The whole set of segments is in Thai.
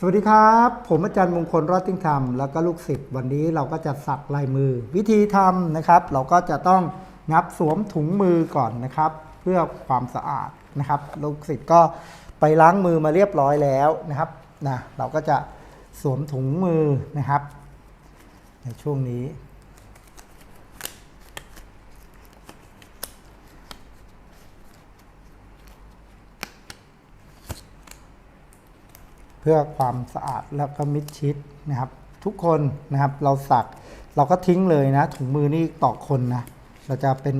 สวัสดีครับ ผมอาจารย์มงคลรอดติ้งธรรมแล้วก็ลูกศิษย์วันนี้เราก็จะสักลายมือ วิธีทำนะครับ เราก็จะต้องงับสวมถุงมือก่อนนะครับ เพื่อความสะอาดนะครับ ลูกศิษย์ก็ไปล้างมือมาเรียบร้อยแล้วนะครับนะเราก็จะสวมถุงมือนะครับ ในช่วงนี้ พื่อความสะอาดแล้วก็มิดชิดนะครับ ทุกคนนะครับเราสักเราก็ทิ้งเลยนะ ถุงมือนี่ต่อคนนะเราจะเป็น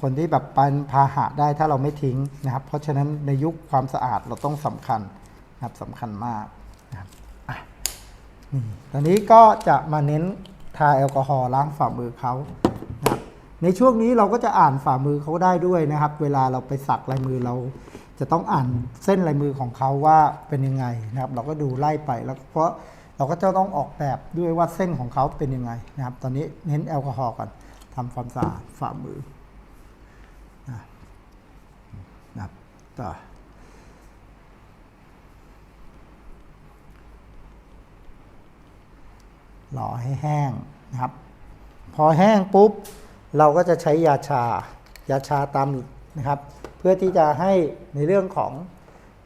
คนที่แบบป็นพาหะได้ถ้าเราไม่ทิ้งนะครับ เพราะฉะนั้นในยุคความสะอาดเราต้องสำคัญนะครับสำคัญมากนะครับอะนี่ตอนนี้ก็จะมาเน้นทาแอลกอฮอล์ล้างฝ่ามือเขานะครับในช่วงนี้เราก็จะอ่านฝ่ามือเขาได้ด้วยนะครับ เวลาเราไปสักลายมือเรา จะต้องอ่านเส้นลายมือของเขาว่าเป็นยังไงนะครับ เราก็ดูไล่ไปแล้วเพราะเราก็จะต้องออกแบบด้วยว่าเส้นของเขาเป็นยังไงนะครับ ตอนนี้เน้นแอลกอฮอล์ก่อนทำความสะอาดฝ่ามือนะครับต่อรอให้แห้งนะครับ พอแห้งปุ๊บ เราก็จะใช้ยาชา ยาชาตามนะครับ พื่อที่จะให้ในเรื่องของ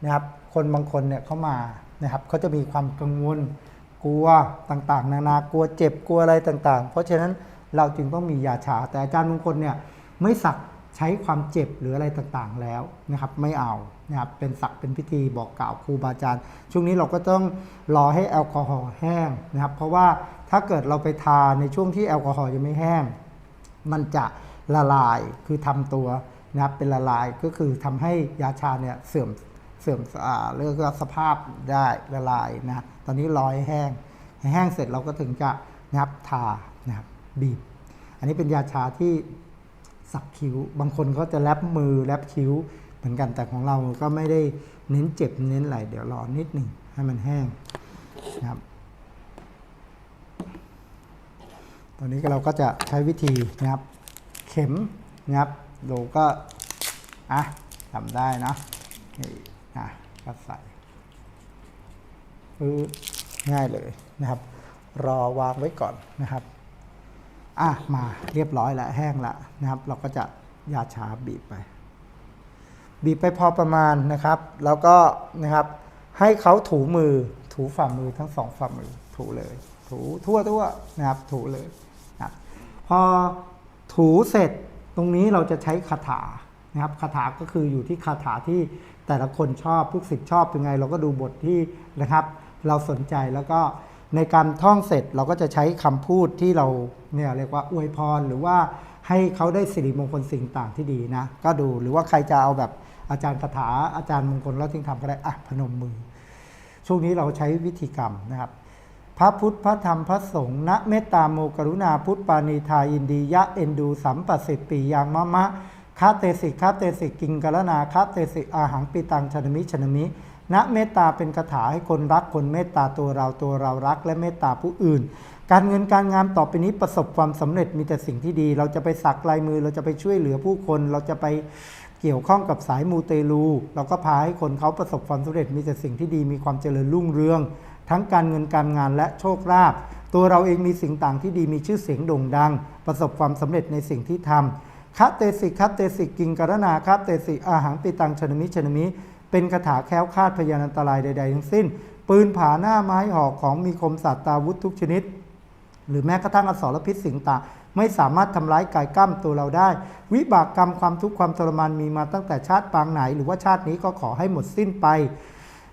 นะครับคนบางคนเนี่ยเข้ามานะครับเขาจะมีความกังวลกลัวต่างๆ นานากลัวเจ็บกลัวอะไรต่างๆ เพราะฉะนั้นเราจึงต้องมียาชา แต่อาจารย์บางคนเนี่ยไม่สักใช้ความเจ็บหรืออะไรต่างๆแล้วนะครับไม่เอานะครับเป็นสักเป็นพิธีบอกกล่าวครูบาอาจารย์ ช่วงนี้เราก็ต้องรอให้แอลกอฮอล์แห้งนะครับ เพราะว่าถ้าเกิดเราไปทาในช่วงที่แอลกอฮอล์ยังไม่แห้ง มันจะละลายคือทำตัว นะครับเป็นละลายก็คือทำให้ยาชาเนี่ยเสื่อมเสื่อมอ่าเรียกว่าสภาพได้ละลายนะตอนนี้ร้อให้แห้งแห้งเสร็จเราก็ถึงจะนะครับทานะครับบีบ อันนี้เป็นยาชาที่สักคิ้ว บางคนเขาจะแลบมือแลบคิ้วเหมือนกันแต่ของเราก็ไม่ได้เน้นเจ็บเน้นอะไรเดี๋ยวรอนิดหนึ่งให้มันแห้งนะครับตอนนี้เราก็จะใช้วิธีนะครับ เข็มนะครับ เราก็อะทำได้นะนี่อะก็ใส่ปึ๊บง่ายเลยนะครับ รอวางไว้ก่อนนะครับอะมาเรียบร้อยแล้วแห้งล้วนะครับ เราก็จะยาชาบีบไป บีบไปพอประมาณนะครับ แล้วก็นะครับให้เขาถูมือถูฝ่ามือทั้งสองฝ่ามือถูเลย ถูทั่วทั่วนะครับถูเลยนะครับพอถูเสร็จ ตรงนี้เราจะใช้คาถานะครับคาถาก็คืออยู่ที่คาถาที่แต่ละคนชอบลูกศิษย์ชอบเป็นไง เราก็ดูบทที่นะครับ เราสนใจแล้วก็ในการท่องเสร็จเราก็จะใช้คำพูดที่เราเนี่ยเรียกว่าอวยพรหรือว่าให้เขาได้สิริมงคลสิ่งต่างที่ดีนะ ก็ดูหรือว่าใครจะเอาแบบอาจารย์คาถาอาจารย์มงคลแล้วทิ้งทำก็ได้อะพนมมือ ช่วงนี้เราใช้วิธีกรรมนะครับ พระพุทธพระธรรมพระสงฆ์ณเมตตาโมกรุณาพุทธปานีทายินดียะเอ็นดูสัมปสิปียังมะมะคาเตสิคาเตสิกิงกรนาคาเตสิอาหังปิตังชนมิชนมิณเมตตาเป็นคาถาให้คนรักคนเมตตาตัวเราตัวเรารัก และเมตตาผู้อื่น การเงินการงานต่อไปนี้ประสบความสำเร็จมีแต่สิ่งที่ดี เราจะไปสักลายมือเราจะไปช่วยเหลือผู้คนเราจะไปเกี่ยวข้องกับสายมูเตลู เราก็พาให้คนเขาประสบความสำเร็จมีแต่สิ่งที่ดีมีความเจริญรุ่งเรือง ทั้งการเงินการงานและโชคลาภตัวเราเองมีสิ่งต่างที่ดีมีชื่อเสียงโด่งดัง ประสบความสำเร็จในสิ่งที่ทำคาเตสิคาเตสิกิงกรณาคาเตสิอาหังปิตังชนมิชนมิ เป็นคาถาแคล้วคาดพยานอันตรายใด ๆ ทั้งสิ้น ปืนผาหน้าไม้หอกของมีคมสัตว์ตาวุธทุกชนิด หรือแม้กระทั่งอสรพิษสิ่งต่างไม่สามารถทำร้ายกายกล้ามตัวเราได้ วิบากกรรมความทุกข์ความทรมานมีมาตั้งแต่ชาติปางไหน หรือว่าชาตินี้ก็ขอให้หมดสิ้นไป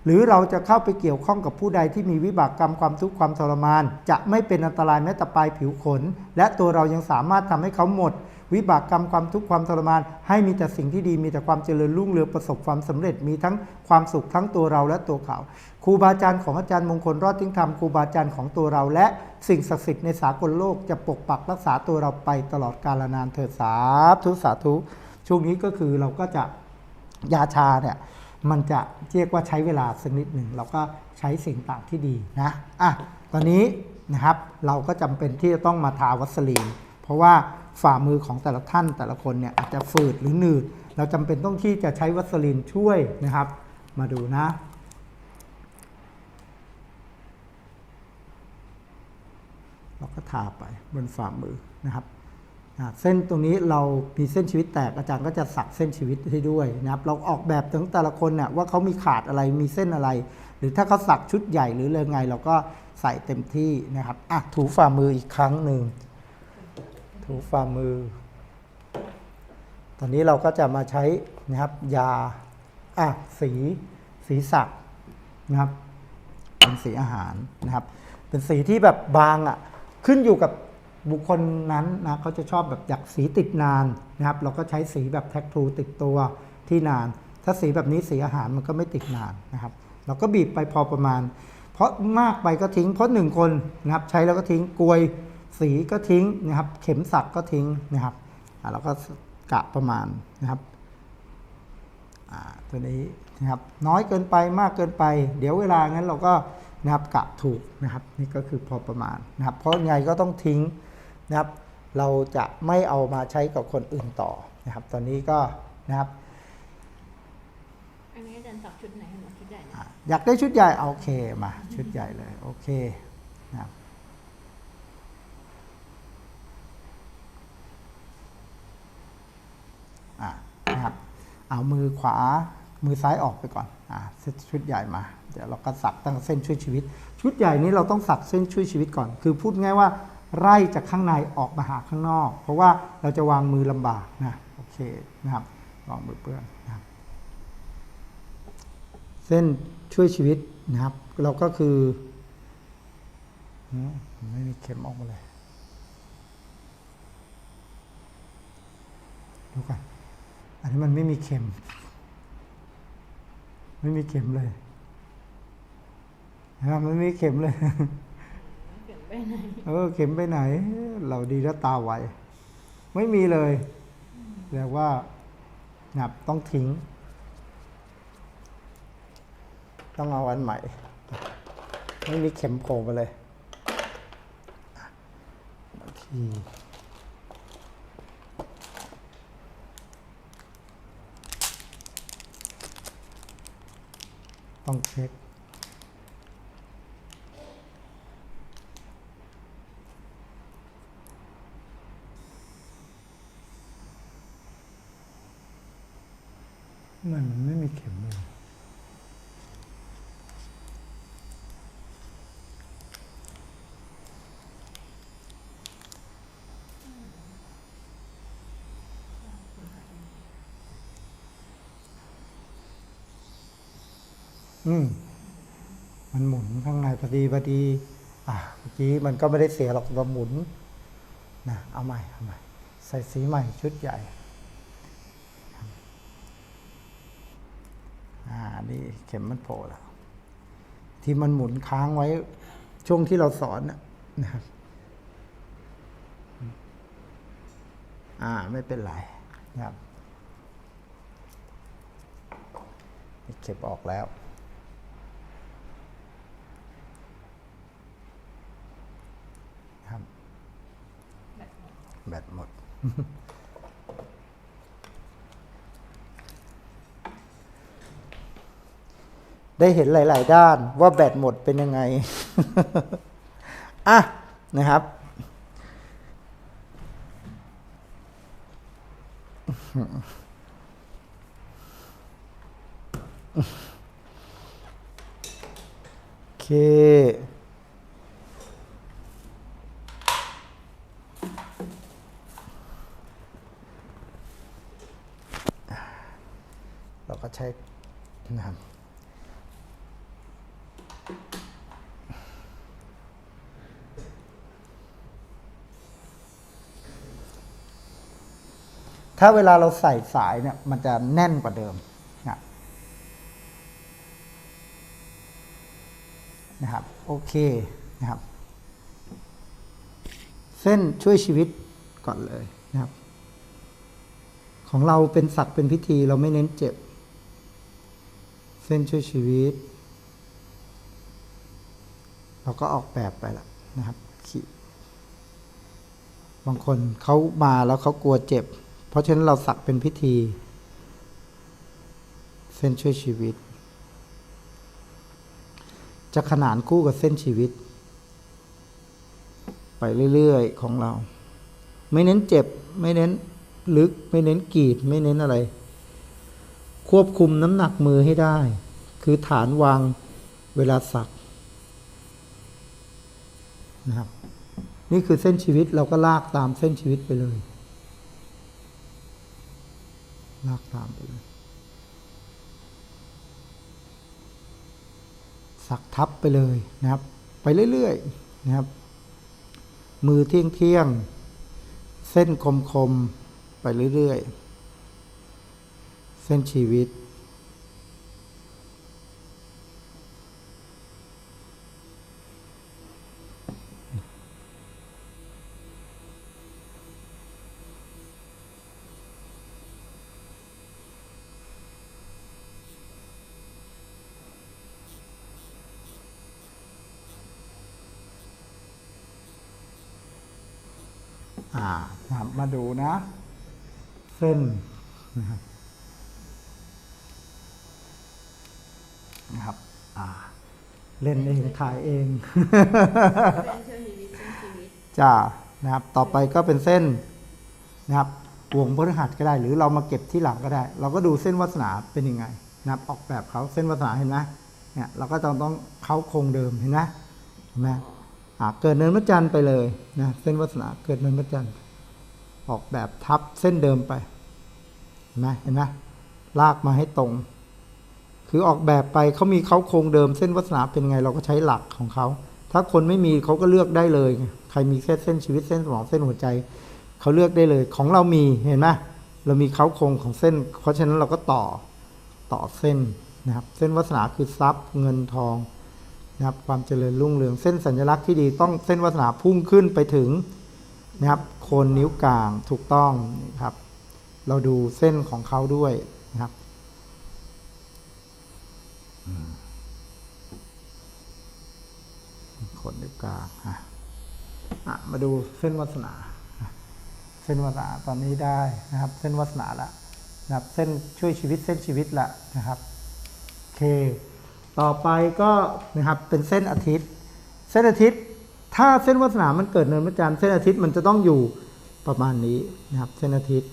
หรือเราจะเข้าไปเกี่ยวข้องกับผู้ใดที่มีวิบากกรรมความทุกข์ความทรมาน จะไม่เป็นอันตรายแม้แต่ปลายผิวขน และตัวเรายังสามารถทำให้เขาหมด วิบากกรรมความทุกข์ความทรมาน ให้มีแต่สิ่งที่ดีมีแต่ความเจริญรุ่งเรืองประสบความสำเร็จมีทั้งความสุขทั้งตัวเราและตัวเขาครูบาอาจารย์ของอาจารย์มงคลรอดทิ้งธรรมครูบาอาจารย์ของตัวเรา และสิ่งศักดิ์สิทธิ์ในสากลโลกจะปกปักรักษาตัวเราไปตลอดกาลนานเถิดสาธุสาธุช่วงนี้ก็คือเราก็จะยาชาเนี่ย มันจะเรียกว่าใช้เวลาสักนิดหนึ่งเราก็ใช้สิ่งต่างที่ดีนะอะตอนนี้นะครับเราก็จำเป็นที่จะต้องมาทาวัสลีน เพราะว่าฝ่ามือของแต่ละท่านแต่ละคนเนี่ยอาจจะฝืดหรือหนืด เราจำเป็นต้องที่จะใช้วัสลีนช่วยนะครับ มาดูนะเราก็ทาไปบนฝ่ามือนะครับ เส้นตรงนี้เรามีเส้นชีวิตแตกอาจารย์ก็จะสักเส้นชีวิตให้ด้วยนะครับ เราออกแบบถึงแต่ละคนเนี่ยว่าเขามีขาดอะไรมีเส้นอะไร หรือถ้าเขาสักชุดใหญ่หรือเลยไง เราก็ใส่เต็มที่นะครับอะถูฝ่ามืออีกครั้งหนึ่งถูฝ่ามือ ตอนนี้เราก็จะมาใช้นะครับยาอะสีสีสักนะครับเป็นสีอาหารนะครับ เป็นสีที่แบบบางอะขึ้นอยู่กับ บุคคลนั้นนะเขาจะชอบแบบอยากสีติดนานนะครับ เราก็ใช้สีแบบแท็กทูติดตัวที่นาน ถ้าสีแบบนี้สีอาหารมันก็ไม่ติดนานนะครับ เราก็บีบไปพอประมาณ เพราะมากไปก็ทิ้ง เพราะหนึ่งคนนะครับใช้แล้วก็ทิ้งกลวยสีก็ทิ้งนะครับ เข็มสักก็ทิ้งนะครับเราก็กะประมาณนะครับอ่าตัวนี้นะครับน้อยเกินไปมากเกินไป เดี๋ยวเวลางั้นเราก็นะครับกะถูกนะครับ นี่ก็คือพอประมาณนะครับ เพราะยังไงก็ต้องทิ้ง นะครับ เราจะไม่เอามาใช้กับคนอื่นต่อนะครับ ตอนนี้ก็นะครับ อันนี้อาจารย์สับชุดไหนให้หนูชุดใหญ่นะอะอยากได้ชุดใหญ่เอาโอเคมาชุดใหญ่เลยโอเคนะครับอะนะครับเอามือขวามือซ้ายออกไปก่อนอ่าเซตชุดใหญ่มา เดี๋ยวเราก็สักตั้งเส้นช่วยชีวิต ชุดใหญ่นี้เราต้องสักเส้นช่วยชีวิตก่อน คือพูดง่ายว่า ไล่จากข้างในออกมาหาข้างนอก เพราะว่าเราจะวางมือลำบากนะโอเคนะครับวางมือเปื้อนนะครับเส้นช่วยชีวิตนะครับ เราก็คือไม่มีเข็มออกมาเลยดูกันอันนี้มันไม่มีเข็ม ไม่มีเข็มเลยนะครับมันไม่มีเข็มเลย ไปไหน เออ เข็มไปไหน เราดีแล้วตาไวไม่มีเลยแปลว่านับต้องทิ้ง ต้องเอาอันใหม่ ไม่มีเข็มโผล่มาเลยโอเคต้องเช็ค มันมันไม่มีเข็มเลยอืม มันหมุนข้างในพอดีพอดี อะเมื่อกี้มันก็ไม่ได้เสียหรอกเราหมุน นะ เอาใหม่ เอาใหม่ ใส่สีใหม่ชุดใหญ่ อ่า นี่เข็มมันโผล่แล้ว ที่มันหมุนค้างไว้ ช่วงที่เราสอนน่ะครับอ่า ไม่เป็นไรนะครับเข็มออกแล้วครับแบตหมด ได้เห็นหลาย ๆ ด้านว่าแบตหมดเป็นยังไง อะ นะครับ โอเค เราก็ใช้นะครับ ถ้าเวลาเราใส่สายเนี่ยมันจะแน่นกว่าเดิมนะครับโอเคนะครับ เส้นช่วยชีวิตก่อนเลยนะครับ ของเราเป็นสักเป็นพิธีเราไม่เน้นเจ็บ เส้นช่วยชีวิต เราก็ออกแบบไปแล้วนะครับ บางคนเขามาแล้วเขากลัวเจ็บ ราะฉะนั้นเราสักเป็นพิธี เส้นช่วยชีวิต จะขนานคู่กับเส้นชีวิต ไปเรื่อยๆของเรา ไม่เน้นเจ็บ ไม่เน้นลึก ไม่เน้นกรีด ไม่เน้นอะไร ควบคุมน้ำหนักมือให้ได้ คือฐานวางเวลาสักนะครับนี่คือเส้นชีวิตเราก็ลากตามเส้นชีวิตไปเลย ลากตามไปเลยสักทับไปเลยนะครับ ไปเรื่อยๆนะครับ มือเที่ยงเที่ยง เส้นคมคมๆไปเรื่อยๆ เส้นชีวิต อ่านะครับมาดูนะ เส้นนะครับนะครับ อ่า เล่นเองถ่ายเองเป็นเชื่อชีวิตเชื่อชีวิตจ้านะครับ ต่อไปก็เป็นเส้นนะครับวงพฤหัสก็ได้ หรือเรามาเก็บที่หลังก็ได้ เราก็ดูเส้นวาสนาเป็นยังไงนะครับออกแบบเขาเส้นวาสนาเห็นไหมเนี่ยเราก็ต้องต้องเขาโครงเดิมเห็นไหมเห็นไหมอ่าเกิดเนินพระจันทร์ไปเลยนะเส้นวาสนาเกิดเนินพระจันทร์ออกแบบทับเส้นเดิมไปเห็นไหมเห็นไหมลากมาให้ตรง คือออกแบบไปเขามีเขาโครงเดิมเส้นวาสนาเป็นไงเราก็ใช้หลักของเขา ถ้าคนไม่มีเขาก็เลือกได้เลย ใครมีแค่เส้นชีวิตเส้นสมองเส้นหัวใจเขาเลือกได้เลย ของเรามีเห็นไหมเรามีเขาโครงของเส้น เพราะฉะนั้นเราก็ต่อต่อเส้นนะครับเส้นวาสนาคือทรัพย์เงินทองนะครับความเจริญรุ่งเรืองเส้นสัญลักษณ์ที่ดีต้องเส้นวาสนาพุ่งขึ้นไปถึงนะครับโคนนิ้วกลางถูกต้องนะครับ เราดูเส้นของเขาด้วยนะ ครับขนนิ้วกลางอะมาดูเส้นวาสนา เส้นวาสนาตอนนี้ได้นะครับ เส้นวาสนาละนะครับเส้นช่วยชีวิตเส้นชีวิตละนะครับโอเค ต่อไปก็นะครับเป็นเส้นอาทิตย์ เส้นอาทิตย์ ถ้าเส้นวาสนามันเกิดเนินพระจันทร์เส้นอาทิตย์มันจะต้องอยู่ประมาณนี้นะครับ เส้นอาทิตย์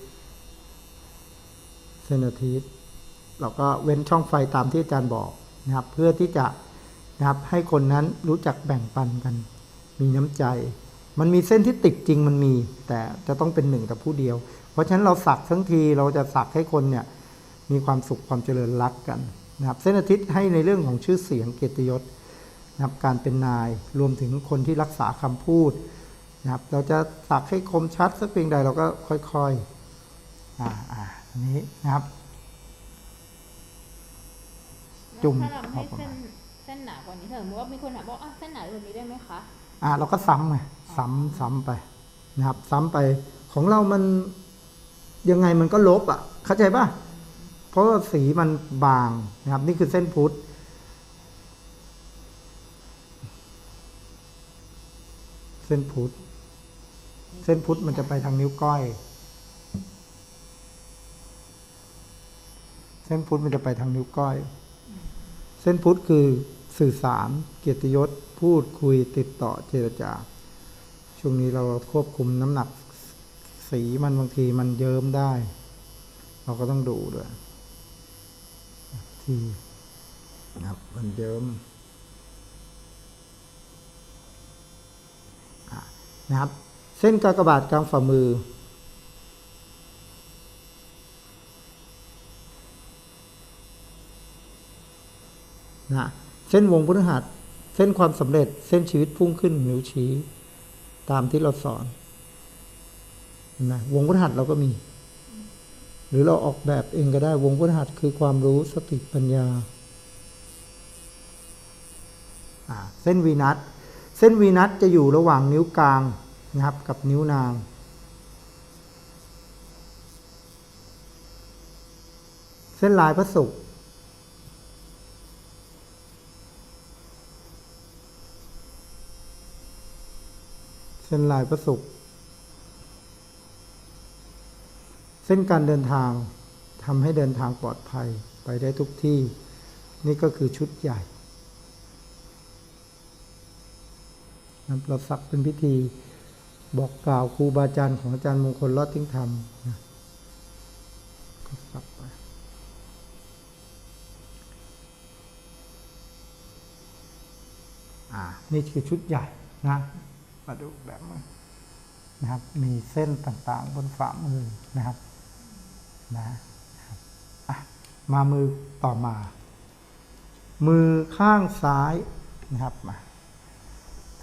เส้นอาทิตย์เราก็เว้นช่องไฟตามที่อาจารย์บอก นะครับเพื่อที่จะนะครับให้คนนั้นรู้จักแบ่งปันกัน มีน้ำใจ มันมีเส้นที่ติดจริงมันมี แต่จะต้องเป็นหนึ่งแต่ผู้เดียว เพราะฉะนั้นเราสักทั้งทีเราจะสักให้คนเนี่ยมีความสุขความเจริญรักกันนะครับเส้นอาทิตย์ให้ในเรื่องของชื่อเสียงเกียรติยศนะครับการเป็นนายรวมถึงคนที่รักษาคำพูดนะครับเราจะสักให้คมชัดสักเพียงใดเราก็ค่อยๆอ่าอ่าอันนี้นะครับ จุ่มถ้าเราให้เข้าประเส้มานณเส้นหนากว่านี้ถ้าสมมติว่ามีคนถามว่าอะเส้นหนากว่านี้ได้ไหมคะอ่าเราก็ซ้ำไงซ้ำซ้ำไปนะครับ ซ้ำไปของเรามันยังไงมันก็ลบอะ เข้าใจป่ะเพราะว่าสีมันบางนะครับ นี่คือเส้นพุทธเส้นพุทธเส้นพุทธมันจะไปทางนิ้วก้อย เส้นพุทธมันจะไปทางนิ้วก้อย เส้นพุทธคือสื่อสารเกียรติยศ พูดคุยติดต่อเจรจา ช่วงนี้เราควบคุมน้ำหนักสีมันบางทีมันเยิ้มได้ เราก็ต้องดูด้วยที่นะครับมันเยิ้มนะครับ เส้นกากบาทกลางฝ่ามือ นะเส้นวงพฤหัสเส้นความสำเร็จเส้นชีวิตพุ่งขึ้นนิ้วชี้ ตามที่เราสอนนะวงพฤหัสเราก็มี หรือเราออกแบบเองก็ได้วงพฤหัสคือความรู้สติปัญญาอ่าเส้นวีนัสเส้นวีนัสจะอยู่ระหว่างนิ้วกลางนะครับกับนิ้วนางเส้นลายพระศุกร์ เส้นลายพระศุกร์เส้นการเดินทางทำให้เดินทางปลอดภัยไปได้ทุกที่ นี่ก็คือชุดใหญ่นะครับเราสักเป็นพิธีบอกกล่าวครูบาอาจารย์ของอาจารย์มงคลรอดทิ้งธรรมนะก็สักไปอ่านี่คือชุดใหญ่นะ มาดูแบบมือนะครับ มีเส้นต่างๆบนฝ่ามือนะครับนะครับอะมามือต่อมา มือข้างซ้ายนะครับมา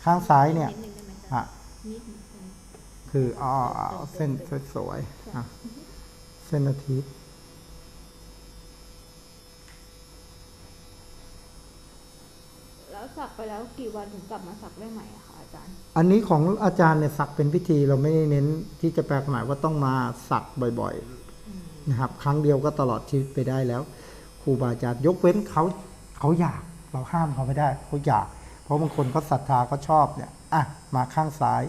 ข้างซ้ายเนี่ยนิดนึงได้ไหมจ๊ะอะนิดนึงคืออ๋อเอาเส้นสวยๆอะเส้นอาทิตย์แล้วสักไปแล้วกี่วันถึงกลับมาสักได้ใหม่อะคะอา จารย์ อันนี้ของอาจารย์เนี่ยสักเป็นพิธีเราไม่ได้เน้นที่จะแปลหมายว่าต้องมาสักบ่อยๆนะครับ ครั้งเดียวก็ตลอดชีวิตไปได้แล้วครูบาอาจารย์ยกเว้นเขาเขาอยากเราห้ามเขาไม่ได้เขาอยาก เพราะบางคนเขาศรัทธาเขาชอบเนี่ยอะมาข้างซ้าย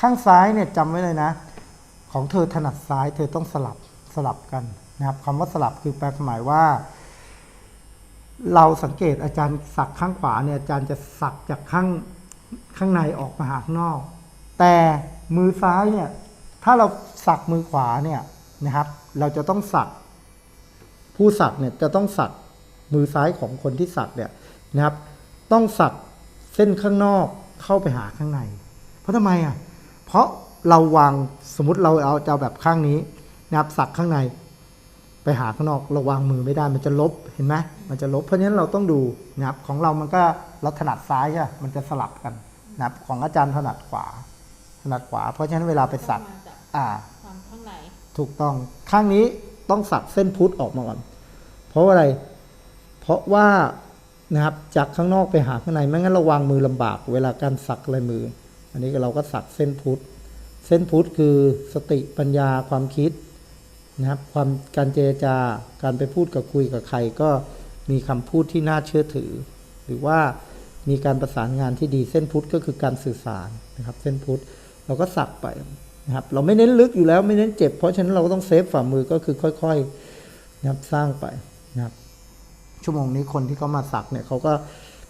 ข้างซ้ายเนี่ยจำไว้เลยนะ ของเธอถนัดซ้าย เธอต้องสลับสลับกันนะครับคำว่าสลับคือแปลความหมายว่า เราสังเกตอาจารย์สักข้างขวาเนี่ยอาจารย์จะสักจากข้าง ข้างในออกมาหาข้างนอก แต่มือซ้ายเนี่ยถ้าเราสักมือขวาเนี่ยนะครับ เราจะต้องสักผู้สักเนี่ยจะต้องสักมือซ้ายของคนที่สักเนี่ยนะครับ ต้องสักเส้นข้างนอกเข้าไปหาข้างใน เพราะทำไมอะเพราะเราวางสมมติเราเอาจะแบบข้างนี้นะครับสักข้างใน ไปหาข้างนอกเราวางมือไม่ได้มันจะลบเห็นไหมมันจะลบ เพราะฉะนั้นเราต้องดูนะครับของเรามันก็เราถนัดซ้ายใช่ไหมมันจะสลับกันนะครับของอาจารย์ถนัดขวา ถนัดขวา เพราะฉะนั้นเวลาไปสักต้องมาจากอ่าความข้างในถูกต้องข้างนี้ต้องสักเส้นพุทธออกมาก่อนเพราะว่าอะไร เพราะว่านะครับจากข้างนอกไปหาข้างในไม่งั้นเราวางมือลำบาก เวลาการสักลายมือ อันนี้เราก็สักเส้นพุทธเส้นพุทธคือสติปัญญาความคิด นะครับความการเจรจาการไปพูดกับคุยกับใครก็มีคำพูดที่น่าเชื่อถือ หรือว่ามีการประสานงานที่ดีเส้นพุทธก็คือการสื่อสารนะครับ เส้นพุทธเราก็สักไปนะครับเราไม่เน้นลึกอยู่แล้วไม่เน้นเจ็บ เพราะฉะนั้นเราก็ต้องเซฟฝ่ามือก็คือค่อยๆนะครับสร้างไปนะครับชั่วโมงนี้คนที่เขามาสักเนี่ยเขาก็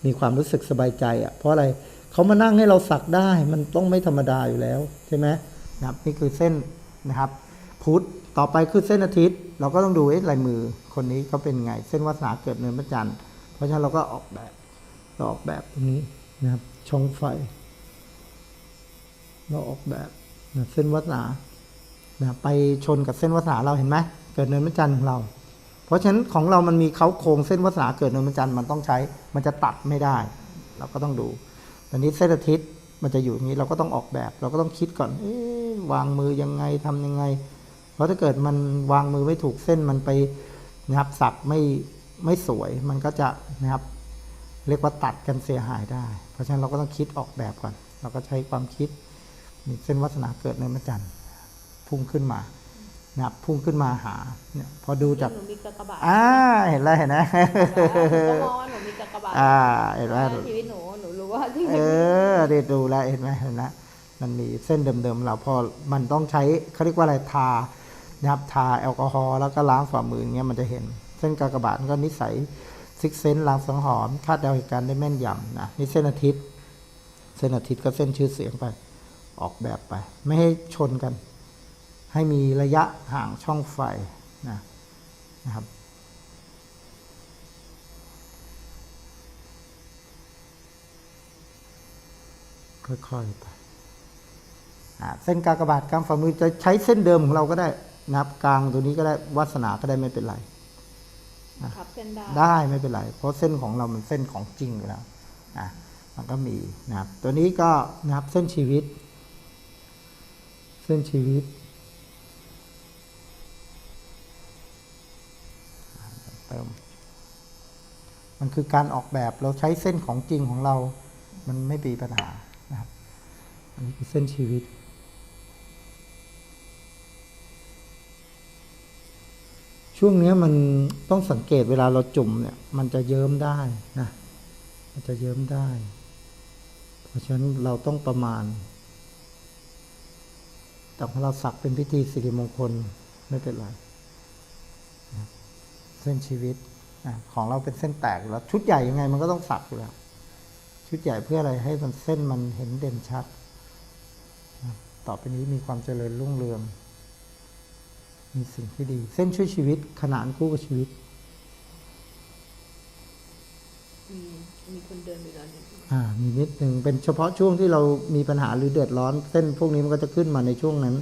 มีความรู้สึกสบายใจอะ่ะเพราะอะไรเขามานั่งให้เราสักได้มันต้องไม่ธรรมดาอยู่แล้วใช่ไหมนะครับนี่คือเส้นนะครับพุทธ ต่อไปคือเส้นอาทิตย์ เราก็ต้องดูเอ๊ะลายมือคนนี้เขาเป็นไง เส้นวาสนาเกิดเนินพระจันทร์เพราะฉะนั้นเราก็ออกแบบเราออกแบบตรงนี้นะครับช่องไฟ เราออกแบบนะเส้นวาสนานะไปชนกับเส้นวาสนาเราเห็นไหมเกิดเนินพระจันทร์ของเรา เพราะฉะนั้นของเรามันมีเขาโครงเส้นวาสนาเกิดเนินพระจันทร์มันต้องใช้ มันจะตัดไม่ได้ เราก็ต้องดูตอนนี้เส้นอาทิตย์มันจะอยู่อย่างนี้เราก็ต้องออกแบบ เราก็ต้องคิดก่อนเอ๊ะวางมือยังไงทำยังไง เพราะถ้าเกิดมันวางมือไม่ถูกเส้นมันไปนะครับสักไม่ไม่สวยมันก็จะนะครับเรียกว่าตัดกันเสียหายได้ เพราะฉะนั้นเราก็ต้องคิดออกแบบก่อน เราก็ใช้ความคิดมีเส้นวาสนาเกิดในพระจันทร์พุ่งขึ้นมานะครับพุ่งขึ้นมาหาเนี่ยพอดูจากหนูมีกากบาทอ่าเห็นแล้วเห็นไหมหนูก็มองว่าหนูมีกากบาทอ่าเห็นไหมชีวิตหนูหนูรู้ว่าชีวิตเออได้ดูแล้วเห็นไหมเห็นแล้วมันมีเส้นเดิมๆเราพอมันต้องใช้เขาเรียกว่าอะไรทา นะครับทาแอลกอฮอล์แล้วก็ล้างฝ่ามืออย่างเงี้ยมันจะเห็น เส้นกากบาทก็นิสัยซิกเซนล้างสังหรณ์คาดเดาเหตุการณ์ได้แม่นยำนะนี่เส้นอาทิตย์ เส้นอาทิตย์ก็เส้นชื่อเสียงไป ออกแบบไป ไม่ให้ชนกัน ให้มีระยะห่างช่องไฟนะนะครับค่อยๆไปเส้นกากบาทกลางฝ่ามือจะใช้เส้นเดิมของเราก็ได้ นะครับกลางตัวนี้ก็ได้วาสนาก็ได้ไม่เป็นไรทับเส้นได้ได้ไม่เป็นไร เพราะเส้นของเรามันเส้นของจริงอยู่แล้วอะมันก็มีนะครับ ตัวนี้ก็นะครับเส้นชีวิต เส้นชีวิตอะเติมมันคือการออกแบบเราใช้เส้นของจริงของเรา มันไม่มีปัญหานะครับอันนี้คือเส้นชีวิต ช่วงนี้มันต้องสังเกตเวลาเราจุ่มเนี่ย มันจะเยิ้มได้นะมันจะเยิ้มได้ เพราะฉะนั้นเราต้องประมาณแต่ของเราสักเป็นพิธีสิริมงคลไม่เป็นไรเส้นชีวิตอของเราเป็นเส้นแตกแล้ว ชุดใหญ่ยังไงมันก็ต้องสักอยู่แล้ว ชุดใหญ่เพื่ออะไรให้มันเส้นมันเห็นเด่นชัด ต่อไปนี้มีความเจริญรุ่งเรือง มีสิ่งที่ดี เส้นช่วยชีวิตขนานคู่กับชีวิต มีมีคนเดินอยู่แล้วเนี่ยอ่ามีนิดหนึ่งเป็นเฉพาะช่วงที่เรามีปัญหาหรือเดือดร้อน เส้นพวกนี้มันก็จะขึ้นมาในช่วงนั้น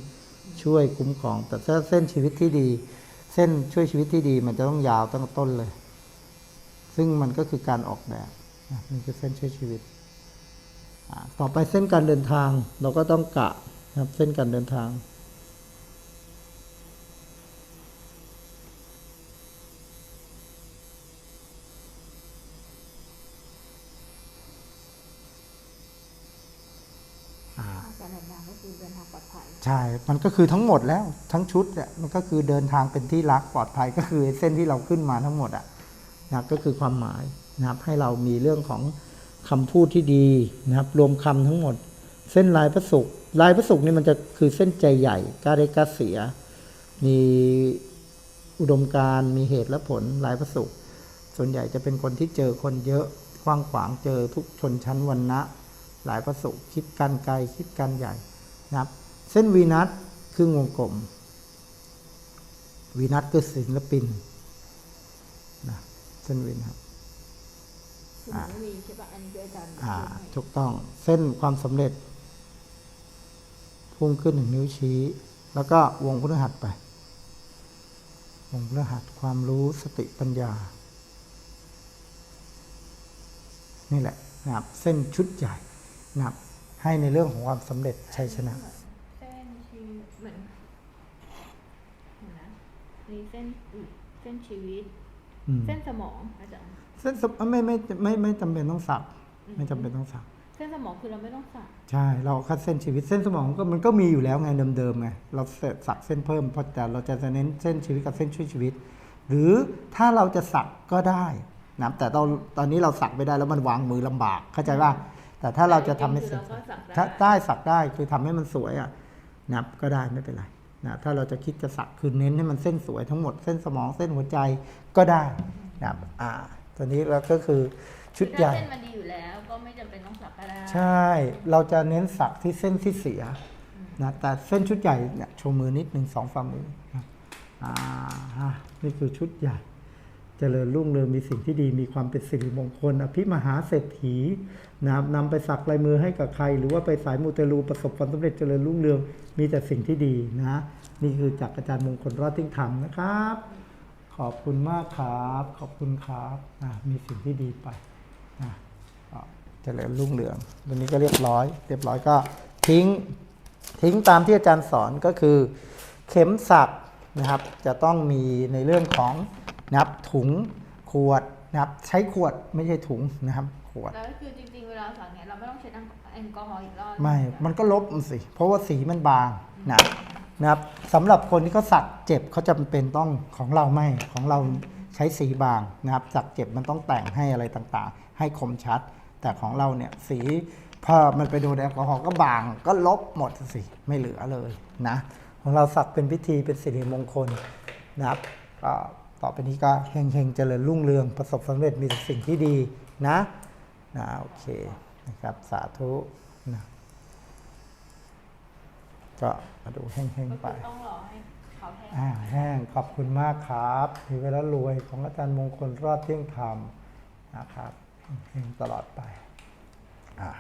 ช่วยคุ้มครอง แต่ถ้าเส้นชีวิตที่ดี เส้นช่วยชีวิตที่ดี มันจะต้องยาวตั้งแต่ต้นเลย ซึ่งมันก็คือการออกแบบอะนี่คือเส้นช่วยชีวิตอ่าต่อไปเส้นการเดินทางเราก็ต้องกะนะครับเส้นการเดินทาง อ่า การเดินทางก็คือเดินทางปลอดภัย ใช่ มันก็คือทั้งหมดแล้วทั้งชุดเนี่ยมันก็คือเดินทางเป็นที่รักปลอดภัยก็คือเส้นที่เราขึ้นมาทั้งหมดอะนะก็คือความหมายนะครับให้เรามีเรื่องของคำพูดที่ดีนะครับ รวมคำทั้งหมด เส้นลายพระศุกร์ลายพระศุกร์นี่มันจะคือเส้นใจใหญ่กล้าได้กล้าเสีย มีอุดมการมีเหตุและผลลายพระศุกร์ส่วนใหญ่จะเป็นคนที่เจอคนเยอะกว้างขวางเจอทุกชนชั้นวรรณะหลายพระศุกร์คิดการไกลคิดการใหญ่นะครับ เส้นวีนัสครึ่งวงกลม วีนัสคือศิลปินนะเส้นวีนัสคือมันไม่มีใช่ปะอันนี้คืออาจารย์อ่าพูดให้ถูกต้องเส้นความสำเร็จ พุ่งขึ้นหนึ่งนิ้วชี้ แล้วก็วงพฤหัสไป วงพฤหัสความรู้สติปัญญา นี่แหละนะครับเส้นชุดใหญ่นะครับให้ในเรื่องของความสำเร็จชัยชนะ เส้นชีวิตเหมือนเห็น นะมีเส้นอุ๊ยเส้นชีวิต อืมเส้นสมองอาจารย์ เส้นสมไม่ไม่ไม่ไม่จำเป็นต้องสักไม่จำเป็นต้องสักเส้นสมองคือเราไม่ต้องสักใช่ เราคัดเส้นชีวิตเส้นสมองก็มันก็มีอยู่แล้วไงเดิมๆไงเราสักเส้นเพิ่มเพราะแต่เราจะเน้นเส้นชีวิตกับเส้นช่วยชีวิต หรือถ้าเราจะสักก็ได้นะแต่ตอนตอนนี้เราสักไม่ได้แล้วมันวางมือลำบากเข้าใจป่ะแต่ถ้าเราจะทำให้คืเสร็อจเราก็สักถ้าได้ได้สักได้คือทำให้มันสวยอะนับก็ได้ไม่เป็นไร นะถ้าเราจะคิดจะสักคือเน้นให้มันเส้นสวยทั้งหมดเส้นสมองเส้นหัวใจก็ได้นะครับอ่าตอนนี้เราก็คือชุดคือใหญ่ถ้าเส้นมันดีอยู่แล้วก็ไม่จำเป็นต้องสักก็ได้ใช่ เราจะเน้นสักที่เส้นที่เสียนะแต่เส้นชุดใหญ่เนี่ยโชว์มือนิดหนึ่งสองฝ่ามือนะอ่าฮะนี่คือชุดใหญ่ เจริญรุ่งเรืองมีสิ่งที่ดีมีความเป็นสิริมงคลอภิมหาเศรษฐีนะครับนำไปสักลายมือให้กับใคร หรือว่าไปสายมูเตลูประสบความสำเร็จเจริญรุ่งเรืองมีแต่สิ่งที่ดีนะนี่คือจากอาจารย์มงคลรอดทิ้งธรรมนะครับ ขอบคุณมากครับ ขอบคุณครับอะมีสิ่งที่ดีไปนะเจริญรุ่งเรืองวันนี้ก็เรียบร้อย เรียบร้อยก็ทิ้งทิ้งตามที่อาจารย์สอนก็คือ เข็มสักนะครับ จะต้องมีในเรื่องของ นะครับถุงขวดนะครับใช้ขวดไม่ใช่ถุงนะครับขวดแล้วคือจริงๆเวลาสักเนี่ยเราไม่ต้องใช้แอลกอฮอล์อีกรอบไม่ มันก็ลบมันสิ เพราะว่าสีมันบางนะนะครับสำหรับคนที่เขาสักเจ็บเขาจำเป็นต้องของเราไม่ของเราใช้สีบางนะครับสักเจ็บมันต้องแต่งให้อะไรต่างๆ ให้คมชัด แต่ของเราเนี่ยสีพอมันไปโดนแอลกอฮอล์ก็บางก็ลบหมดสิไม่เหลือเลยนะของเราสักเป็นพิธีเป็นสิริมงคลนะครับก็ ต่อไปนี้ก็เฮงเฮงๆเจริญรุ่งเรืองประสบความสำเร็จมีแต่สิ่งที่ดีนะนะโอเคนะครับสาธุนะก็มาดูแห้งก็ๆไปคือต้องรอให้เขาแห้งอ่าแห้งขอบคุณมากครับมีเวลารวยของอาจารย์มงคลรอดเที่ยงธรรมนะครับแห้งๆตลอดไปอ่า